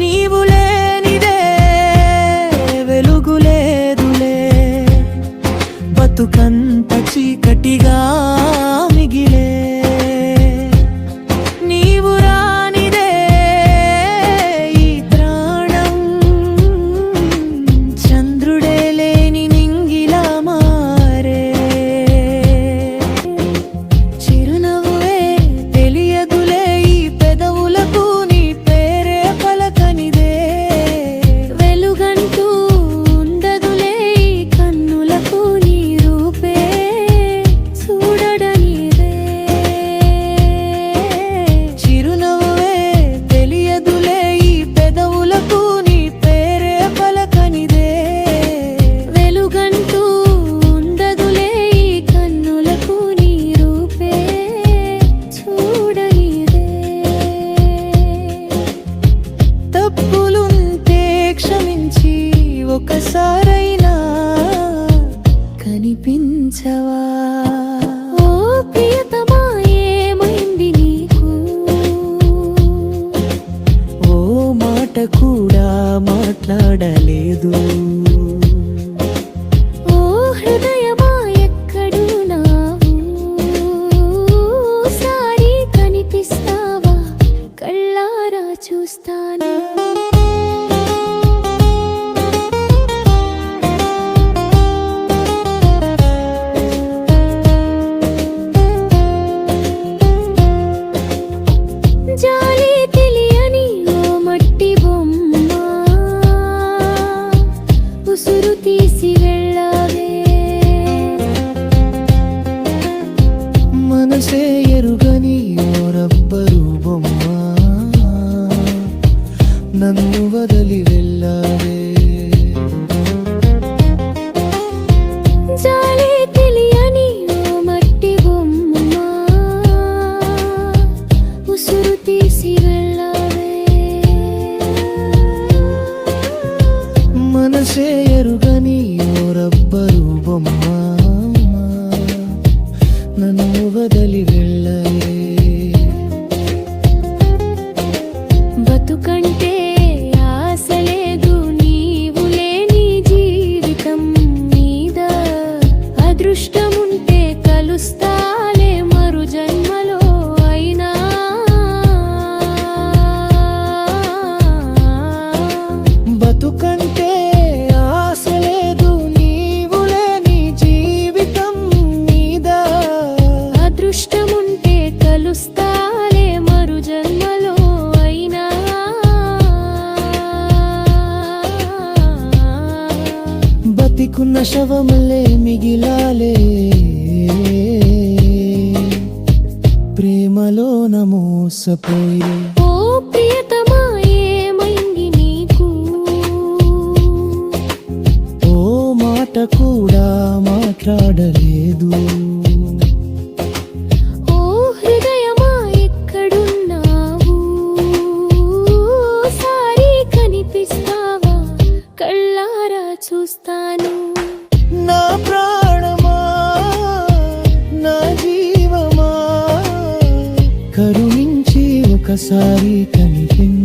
నీవు లేనిదే వెలుగు లేదులే. బతుకన్ ఒకసారైనా కనిపించవా? ఓ ప్రియతమా ఏమైంది నీకు? ఓ మాట కూడా మాట్లాడలేదు. ఎరుగని ఓ రబ్బరు బొమ్మ నన్ను వదలి వెళ్ళావే అదృష్టముంటే కలుస్తాలే మరు జన్మలో అయినా. బతుకంటే ఉన్న శవములే మిగిలాలే. ప్రేమలో నమోసపోయే ఓ ప్రియతమా ఏమైంది నీకు. ఓ మాట కూడా మాట్లాడ sari kami kini.